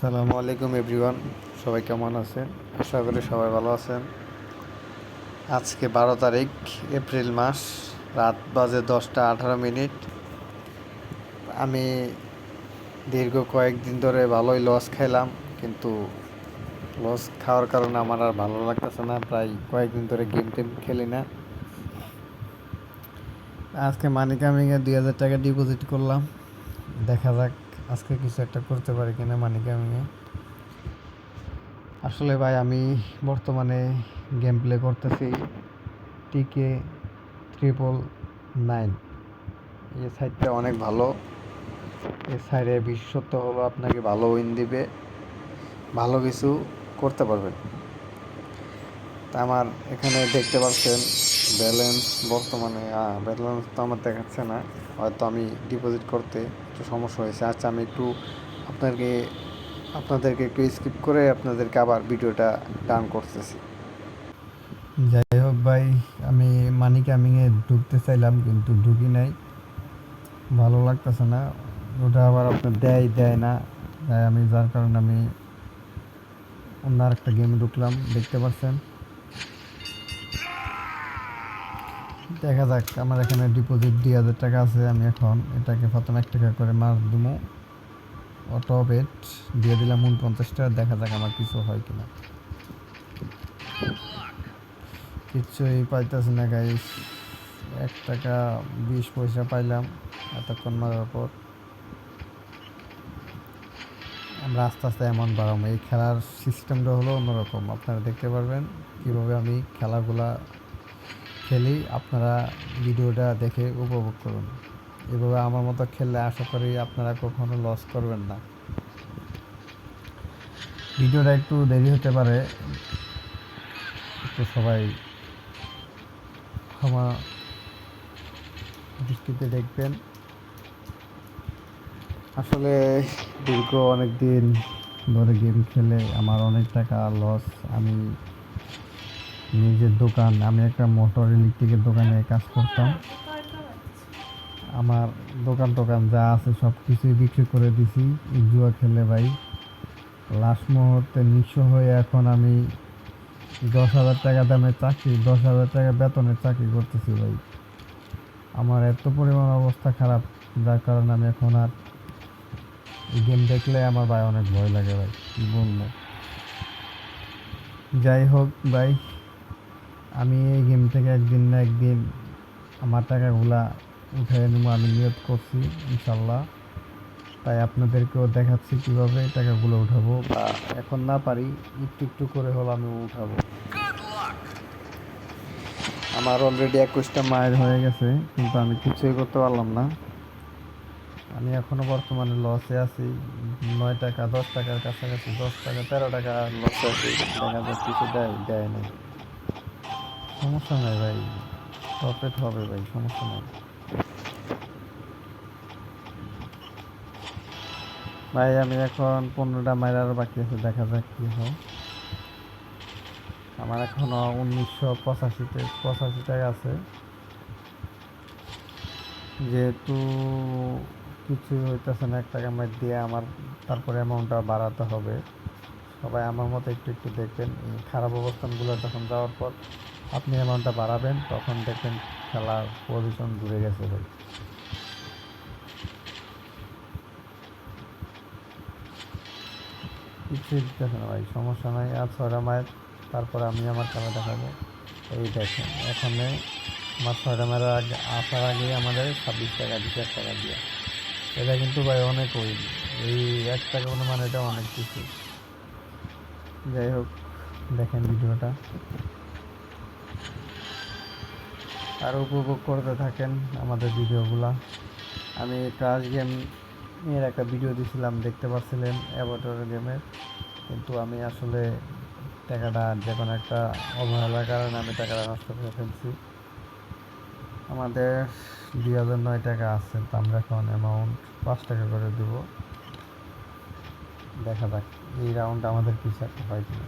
আসসালামু আলাইকুম, এভরিওয়ান। সবাই কেমন আছেন? আশা করি সবাই ভালো আছেন। আজকে বারো তারিখ, এপ্রিল মাস, রাত বাজে দশটা আঠারো মিনিট। আমি দীর্ঘ কয়েকদিন ধরে ভালোই লস খাইলাম, কিন্তু লস খাওয়ার কারণে আমার আর ভালো লাগতেছে না। প্রায় কয়েকদিন ধরে গেম টেম খেলি না। আজকে মানি কামিংয়ে দুই হাজার টাকা ডিপোজিট করলাম। দেখা যাক আজকে কিছু একটা করতে পারি কিনা মানি কামিংয়ে আসলে ভাই, আমি বর্তমানে গেম প্লে করতেছি টিকে ট্রিপল নাইন এই সাইডটা অনেক ভালো। এই সাইডে বিশেষত্ব হলো আপনাকে ভালো উইন দিবে, ভালো কিছু করতে পারবেন তা আমার এখানে দেখতে পাচ্ছেন ব্যালেন্স বর্তমানে ব্যালেন্স তো আমার দেখাচ্ছে না। হয়তো আমি ডিপোজিট করতে একটু সমস্যা হয়েছে। আচ্ছা আমি একটু আপনাকে, আপনাদেরকে একটু স্কিপ করে আপনাদেরকে আবার ভিডিওটা ডান করতেছি। যাই হোক ভাই, আমি মানি কামিংয়ে ঢুকতে চাইলাম কিন্তু ঢুকি নাই। ভালো লাগতেছে না। ওটা আবার আপনার দেয় দেয় না। তাই আমি যার কারণে আমি অন্য আরেকটা গেমে ঢুকলাম, দেখতে পাচ্ছেন। দেখা যাক, আমার এখানে ডিপোজিট দুই হাজার টাকা আছে, আমি এখন এটাকে প্রথম এক টাকা করে মার দিমু অটো বেট দিয়ে দিলাম উনপঞ্চাশ টাকা, দেখা যাক আমার কিছু হয় কিনা। কিছুই পাইতেছি না গাইস এক টাকা বিশ পয়সা পাইলাম এতক্ষণ মারার পর। আমরা আস্তে আস্তে এমন বাড়াবো। এই খেলার সিস্টেমটা হলো অন্যরকম। আপনারা দেখতে পারবেন কীভাবে আমি খেলাগুলা খেলি আপনারা ভিডিওটা দেখে উপভোগ করুন। এভাবে আমার মতো খেললে আশা করি আপনারা কখনো লস করবেন না। ভিডিওটা একটু দেরি হতে পারে। একটু সবাই ক্ষমা দৃষ্টিতে দেখবেন। আসলে দীর্ঘ অনেক দিন ধরে গেম খেলে আমার অনেক টাকা লস আমি নিজের দোকান, আমি একটা মোটর ইলেকট্রিকের দোকানে কাজ করতাম। আমার দোকান টোকান যা আছে সব কিছুই বিক্রি করে দিছি জুয়া খেলে ভাই। লাস্ট মুহূর্তে নিঃস্ব হয়ে এখন আমি দশ হাজার টাকা দামের চাকরি, দশ হাজার টাকা বেতনের চাকরি করতেছি ভাই। আমার এত পরিমাণ অবস্থা খারাপ, যার কারণে আমি এখন আর গেম দেখলে আমার ভাই অনেক ভয় লাগে ভাই, কী বলব। যাই হোক ভাই। আমি এই গেম থেকে একদিন না একদিন আমার টাকাগুলা উঠে নেব, আমি নিয়ত করছি, ইনশাল্লাহ। তাই আপনাদেরকেও দেখাচ্ছি কীভাবে টাকাগুলো উঠাবো বা এখন না পারি, একটু একটু করে হলো আমি উঠাবো। আমার অলরেডি একুশটা মাইল হয়ে গেছে, কিন্তু আমি কিছুই করতে পারলাম না। আমি এখনও বর্তমানে লসে আছি, নয় টাকা, দশ টাকার কাছাকাছি, দশ টাকা, তেরো টাকা লসে আছি। দেখা যাক কিছু দেয় দেয় না সমস্যা নাই ভাই। প্রফিট হবে ভাই, সমস্যা নাই। ভাই, আমি এখন পনেরোটা মাইল আরও বাকি আছে, দেখা যাক কী হয়। আমার এখনও উনিশশো পঁচাশিতে, পঁচাশি টাকা আছে। যেহেতু কিছু হইতেছে না, এক টাকা মাইর দিয়ে আমার, তারপরে অ্যামাউন্টটা বাড়াতে হবে। সবাই আমার মতো একটু একটু দেখবেন খারাপ অবস্থানগুলো যখন যাওয়ার পর। আপনি অ্যামাউন্টটা বাড়াবেন, তখন দেখবেন খেলার পজিশন ঘুরে গেছে ভাই। কিছুই দিতেছে না ভাই, সমস্যা নাই, আর ছয়টা মায়ের, তারপরে আমি আমার খেলা দেখাবো। এই দেখেন, এখানে আমার ছয়টা মায়ের আগে, আসার আগে আমাদের ছাব্বিশ টাকা বিশ টাকা দিয়ে। এটা কিন্তু ভাই অনেক ওই, এই এক টাকা মানে এটা অনেক কিছু। যাই হোক, দেখেন ভিডিওটা। আর উপভোগ করতে থাকেন আমাদের ভিডিওগুলা। আমি ক্রাশ গেম এর একটা ভিডিও দিয়েছিলাম দেখতে পাচ্ছিলেন অ্যাভোটার গেমের কিন্তু আমি আসলে টাকাটা যে কোনো একটা অবহেলার কারণে আমি টাকাটা নষ্ট করে ফেলছি। আমাদের দুই হাজার নয় টাকা আছে, তো আমরা এখন অ্যামাউন্ট পাঁচ টাকা করে দেব। দেখা যাক, এই রাউন্ড আমাদের কিছু একটা হয় কিনা।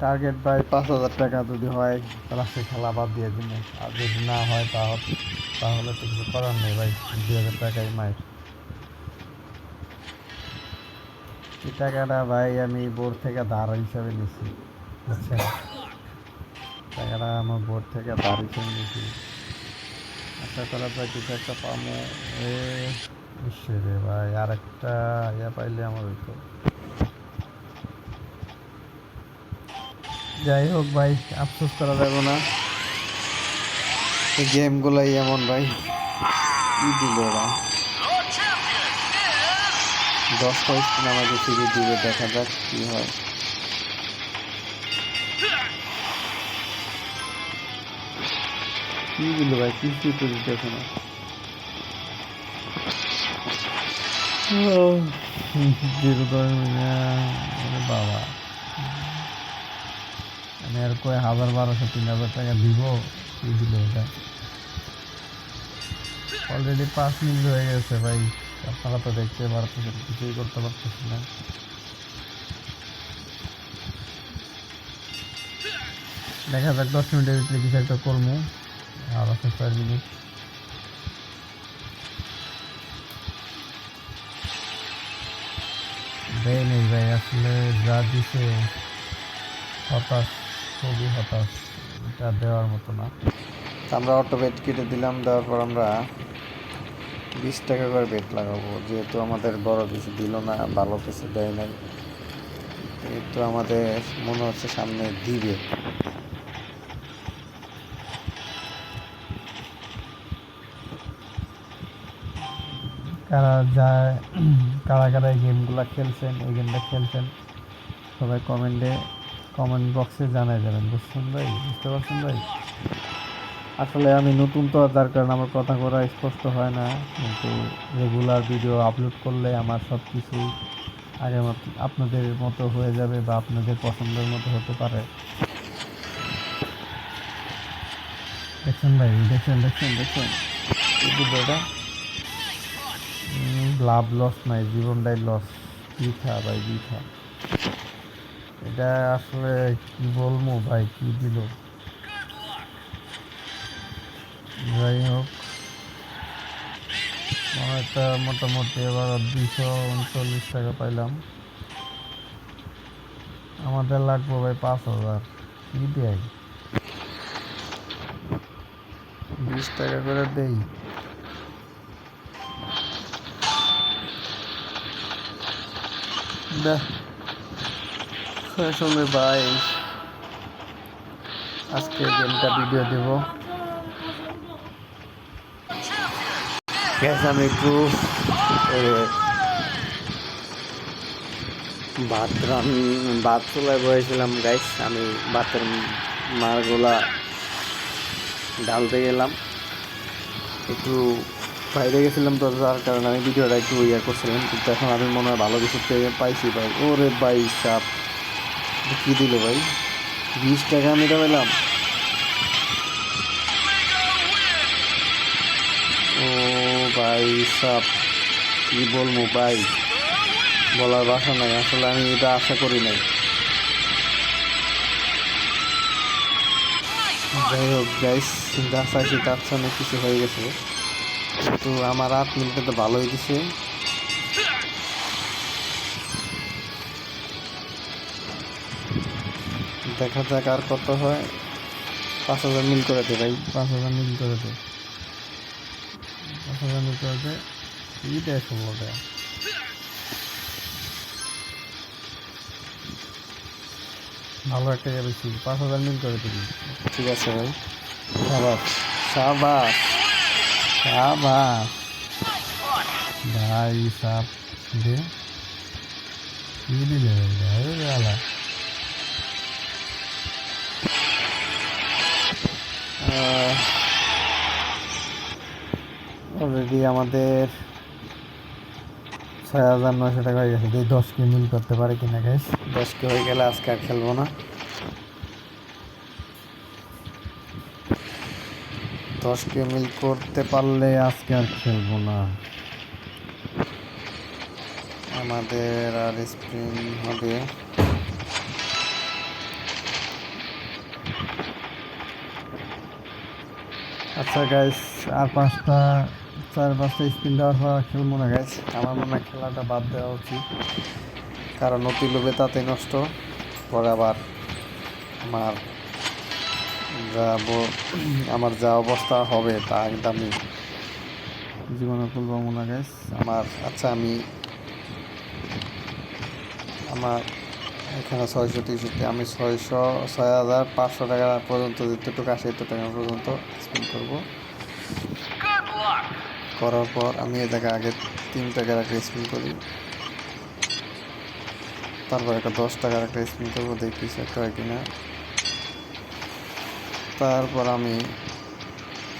টার্গেট বাই পাঁচ হাজার টাকা যদি হয়, তাহলে সে খেলা বাদ দিয়ে দিন। আর যদি না হয়, তাহলে তাহলে তো কিছু করার নেই ভাই। দুই হাজার টাকাই মাইর। এই টাকাটা ভাই আমি বোর্ড থেকে ধার হিসাবে নিছি, বুঝছেন? টাকাটা আমার বোর্ড থেকে ধার হিসাবে নিছি। আশা করা যায় কিছু একটা পামো। এ ভাই আর একটা ইয়া পাইলে আমার হইতো। যাই হোক ভাই, আফসোস করা যাবে না। এই গেমগুলাই এমন ভাই। কি দিল ওরা? দশটা স্পিন আমাকে ফিরে দিবে, দেখা যাক কি হয়। কি দিল ভাই? কিছুই তো দিতেছে না। জিরো বাবা। আর কয় হাজার বারোশো, তিন হাজার টাকা দিব কি দিল ওটা অলরেডি পাঁচ মিনিট হয়ে গেছে ভাই, আপনারা তো দেখতে পারতেছেন, কিছুই করতে পারতেছি না। দেখা যাক, দশ মিনিটের ভিতরে কিছু একটা করব, আর আছে ছয় মিনিট। দেয় নেই ভাই, আসলে যা দিছে হতাশ। খুবই হতাশ এটা দেওয়ার মতো না। আমরা অটো বেড কেটে দিলাম দেওয়ার পর আমরা বিশ টাকা করে বেড লাগাবো। যেহেতু আমাদের বড় কিছু দিল না ভালো কিছু দেয় নাই তো আমাদের মনে হচ্ছে সামনে দিবে। কারা যায় কারা কারা এই গেমগুলো খেলছেন এই গেমটা খেলছেন সবাই কমেন্টে কমেন্ট বক্সে জানাই যাবেন বুঝছেন ভাই? বুঝতে পারছেন ভাই? আসলে আমি নতুন তো, যার কারণে আমার কথা করা স্পষ্ট হয় না। কিন্তু রেগুলার ভিডিও আপলোড করলে আমার সব কিছু আগে আপনাদের মতো হয়ে যাবে বা আপনাদের পছন্দের মতো হতে পারে। দেখছেন ভাই? দেখছেন দেখছেন দেখছেন? ভিডিওটা লাভ লস নাই জীবনটাই লস বৃথা ভাই, বৃথা। এটা আসলে কি বলব ভাই, কি দিল? যাই হোক একটা মোটামুটি এবার দুইশো উনচল্লিশ টাকা পাইলাম। আমাদের লাগবে ভাই পাঁচ হাজার। কি দেয়? বিশ টাকা করে দেই। দেখ আসলে ভাই আজকে গেমটা ভিডিও দেব। গ্যাস আমি একটু ভাত রান ভাত চুলায় বয়েছিলাম গাইস আমি ভাতের মারগুলা ঢালতে গেলাম। একটু বাইরে গেছিলাম তো, যার কারণে আমি ভিডিওটা একটু ইয়ে করছিলাম। কিন্তু এখন আমি মনে হয় ভালো কিছু পেয়ে পাইছি, ভাই। ওরে ভাই, সাপ। কী দিল ভাই? বিশ টাকা আমি পেলাম ও ভাই সাপ কী বলব ভাই? বলার বাসা নাই, আসলে আমি এটা আশা করি নাই। যাই হোক গাইস চাইছি তার সামনে অনেক কিছু হয়ে গেছে। তো আমার আট মিনিটে তো ভালোই দিছে। দেখা যাক আর কত হয়। পাঁচ হাজার মিল করে দে ভাই। পাঁচ হাজার মিল করে দে। পাঁচ হাজার মিল করে দে। কি ষোলো দেয় ভালো একটা গেছি পাঁচ হাজার মিল করে দিবি। ঠিক আছে ভাই। সাবাস। সাবাস। সাবাস। ভাই সাপ দে। কি দিলে? ভাই গালা অলরেডি আমাদের ছয় হাজার নয়শো টাকা হয়ে গেছে। দশ কে মিল করতে পারে কিনা গাইস দশ কে হয়ে গেলে আজকে আর খেলব না। দশ কে মিল করতে পারলে আজকে আর খেলব না। আমাদের আর স্প্রিন হবে। আচ্ছা গাইস আর পাঁচটা, চার, পাঁচটা স্পিন দেওয়ার পর খেলব না গাইস আমার মনে হয় খেলাটা বাদ দেওয়া উচিত। কারণ অতি লোভে তাতে নষ্ট। পরে আবার আমার যা আমার যা অবস্থা হবে তা একদমই জীবনে তুলব মনে গাইস আমার আচ্ছা আমি, আমার এখানে ছয়শো তেষট্টি, আমি ছয়শো, ছয় হাজার পাঁচশো টাকা পর্যন্ত যেতটুকু আসে এত টাকা পর্যন্ত স্পেন্ড করব। করার পর আমি এ জায়গায় আগে তিন টাকার একটা স্পিন করি। তারপর একটা দশ টাকার একটা স্পিন করব দেখি সেট হয় কিনা। তারপর আমি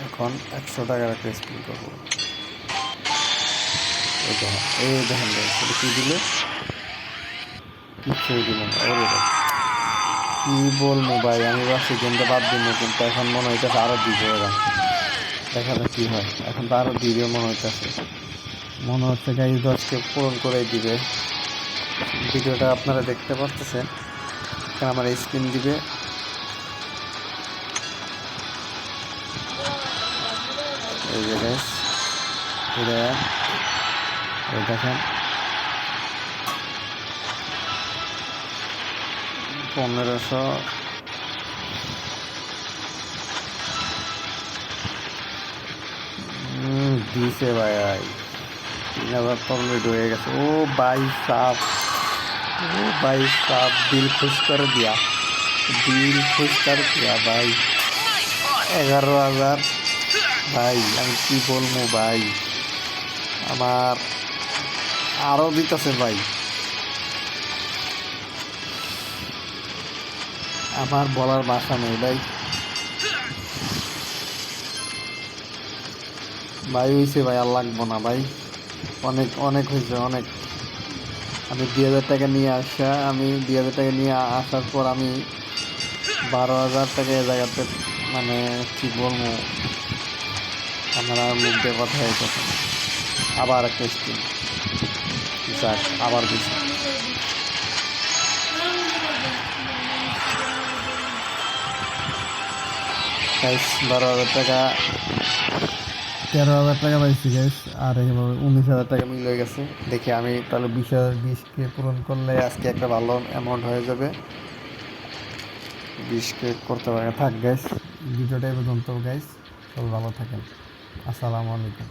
এখন একশো টাকার একটা স্পিন করব। এই দেখেন এই দেখেন কি দিলে? কিচ্ছুই দিল না, ওরে। কি বলব ভাই, আমি ভাবছি গেমটা বাদ দিব কিন্তু এখন মনে হইতেছে আরও দিব এরা দেখা যাক কি হয়। এখন তো আরও দিবে মনে হইতেছে। মনে হচ্ছে গাই দশকে পূরণ করে দিবে। ভিডিওটা আপনারা দেখতে এখানে আমার স্ক্রিন দিবে। এই যে দেখেন। পনেরোশো। দিছে ভাই ভাই তিন হাজার কমপ্লিট হয়ে গেছে। ও ভাই সাপ ও ভাই সাপ দিল খুশ করে দিয়া। দিল খুশ করে দিয়া ভাই। এগারো হাজার। ভাই, আমি কি বলব ভাই? আমার আরও দিতেছে ভাই। আমার বলার ভাষা নেই, ভাই। ভাই হয়েছে ভাই, আর লাগবো না, ভাই। অনেক অনেক হয়েছে অনেক। আমি দুই হাজার টাকা নিয়ে আসা, আমি দুই হাজার টাকা নিয়ে আসার পর আমি বারো হাজার টাকা এ জায়গাতে মানে কি বলব আমার মুখ দিয়ে কথা। না। আবার একটা স্কিম যাক, আবার দিছি গাইস বারো হাজার টাকা। তেরো হাজার টাকা পাইছি গাইস আর এইভাবে উনিশ হাজার টাকা মিল গেছে। দেখি আমি তাহলে বিশ হাজার বিশকে পূরণ করলে আজকে একটা ভালো অ্যামাউন্ট হয়ে যাবে। বিশকে করতে পারে। থাক গাইস ভিডিওটা এই পর্যন্ত গাইস সব ভালো থাকেন। আসসালামু আলাইকুম।